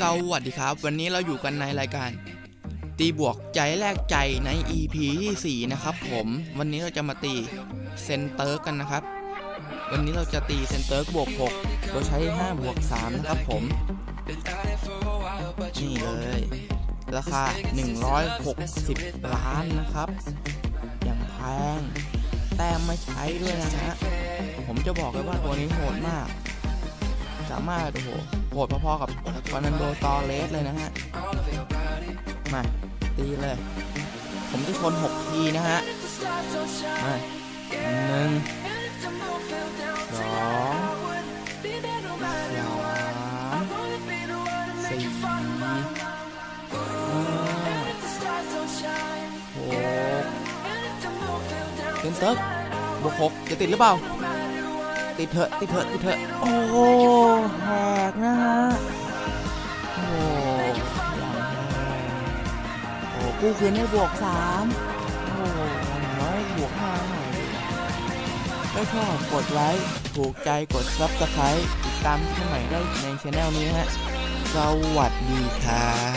สวัสดีครับ วันนี้เราอยู่กันในรายการ ตีบวกใจแลกใจใน EP ที่4นะครับผมวันนี้เราจะมาตีเซนเตอร์กันนะครับ วันนี้เราจะตีเซนเตอร์บวก6โดยใช้5บวก3นะครับผม นี่เลย ราคา 160 ล้านนะครับ อย่างแพงแต้มไม่ใช้ด้วยนะฮะผมจะบอกเลยว่าตัวนี้โหดมาก สามารถโอ้โหโหดพอๆกับฟอนันโดตอเลสเลยนะฮะ มาตีเลย ผมจะชน 6 ทีนะฮะ มาหนึ่งสองสามสี่ห้าหกเซนเติร์บวกหกจะติดหรือเปล่า ติดเถอะติดเถอะติดเถอะโอ้แหกนะฮะโอ้โอย่างแหกโอ้กู้คืนให้บวกสามโอ้หอย่างน้อยบวกห้าหน่อยก็ชอบกดไลค์ถูกใจกดซับสไครต์ติดตามช่องใหม่ได้ในช anel นี้ฮะสวัสดีครับ